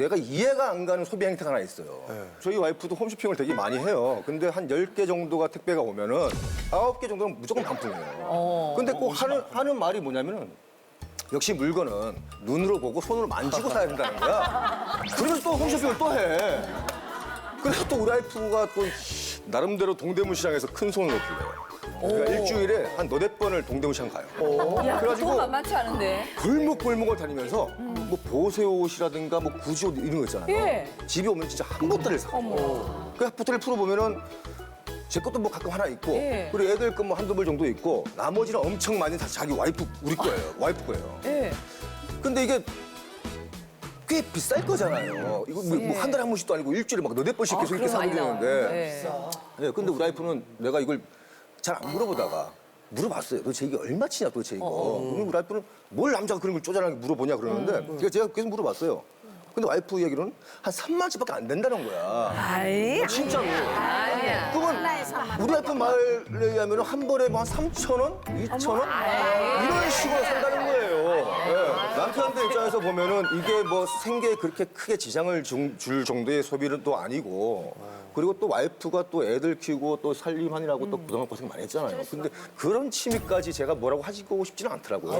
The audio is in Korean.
내가 이해가 안 가는 소비 행태가 하나 있어요. 저희 와이프도 홈쇼핑을 되게 많이 해요. 근데 한 10개 정도가 택배가 오면은 9개 정도는 무조건 반품이에요. 근데 꼭 하는, 하는 말이 뭐냐면은 역시 물건은 눈으로 보고 손으로 만지고 사야 된다는 거야. 그러면 또 홈쇼핑을 또 해. 그래서 또 우리 와이프가 또 나름대로 동대문 시장에서 큰 손을 높이래요. 그러니까 일주일에 한 너댓 번을 동대문 시장 가요. 야, 그래가지고- 그거 만만치 않은데. 골목골목을 다니면서 뭐 보세 옷이라든가 뭐 구지 옷 이런 거 있잖아요. 예. 집에 오면 진짜 한 보따리를 사. 그 보따리를 풀어보면은 제 것도 뭐 가끔 하나 있고 예. 그리고 애들 거뭐 한두 벌 정도 있고 나머지는 엄청 많이 다 자기 와이프 우리 거예요. 와이프 거예요. 예. 근데 이게 꽤 비쌀 거잖아요. 이거 뭐 예. 한 달에 한 번씩도 아니고 일주일에 막 너댓 번씩 아, 계속 이렇게 나와요. 되는데 예. 예, 근데 우리 와이프는 내가 이걸 잘 안 물어보다가 물어봤어요. 도대체 이게 얼마 치냐 도대체 이거. 그러면 우리 와이프는 뭘 남자가 그런 걸 쪼잔하게 물어보냐 그러는데 그래서 제가 계속 물어봤어요. 근데 와이프 얘기로는 한 3만 원씩밖에 안 된다는 거야. 아이, 진짜로. 아니야. 그건 우리 와이프 말에 의하면 한 벌에 뭐한 3천 원, 2천 원 이런 식으로 산다는 거예요. 예. 남편들 입장에서 보면은 이게 뭐 생계에 그렇게 크게 지장을 중- 줄 정도의 소비는 또 아니고 그리고 또 와이프가 또 애들 키우고 또 살림하느라고 또 그동안 고생 많이 했잖아요. 근데 그런 취미까지 제가 뭐라고 하시고 싶지는 않더라고요.